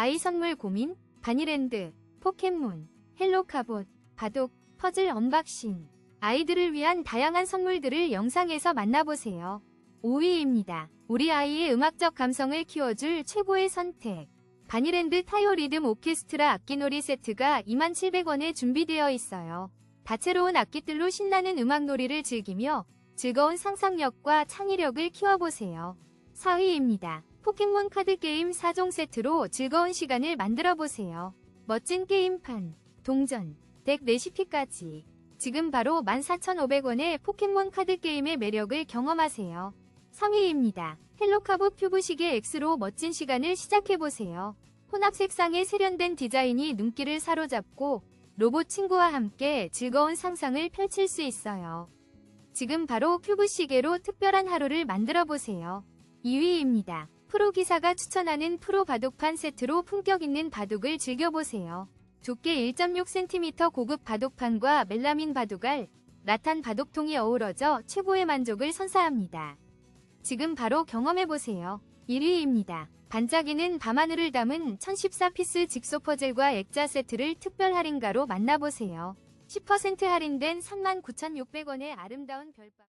아이 선물 고민, 바니랜드, 포켓몬, 헬로카봇, 바독, 퍼즐 언박싱. 아이들을 위한 다양한 선물들을 영상에서 만나보세요. 5위입니다. 우리 아이의 음악적 감성을 키워줄 최고의 선택. 바니랜드 타요 리듬 오케스트라 악기놀이 세트가 27,000원에 준비되어 있어요. 다채로운 악기들로 신나는 음악놀이를 즐기며 즐거운 상상력과 창의력을 키워보세요. 4위입니다. 포켓몬 카드 게임 4종 세트로 즐거운 시간을 만들어 보세요. 멋진 게임판, 동전, 덱 레시피까지. 지금 바로 14,500원의 포켓몬 카드 게임의 매력을 경험하세요. 3위입니다. 헬로카보 큐브식의 X로 멋진 시간을 시작해보세요. 혼합 색상의 세련된 디자인이 눈길을 사로잡고 로봇 친구와 함께 즐거운 상상을 펼칠 수 있어요. 지금 바로 큐브 시계로 특별한 하루를 만들어 보세요. 2위입니다. 프로 기사가 추천하는 프로 바둑판 세트로 품격 있는 바둑을 즐겨보세요. 두께 1.6cm 고급 바둑판과 멜라민 바둑알, 라탄 바둑통이 어우러져 최고의 만족을 선사합니다. 지금 바로 경험해보세요. 1위입니다. 반짝이는 밤하늘을 담은 1014피스 직소 퍼즐과 액자 세트를 특별 할인가로 만나보세요. 10% 할인된 39,600원의 아름다운 별밤.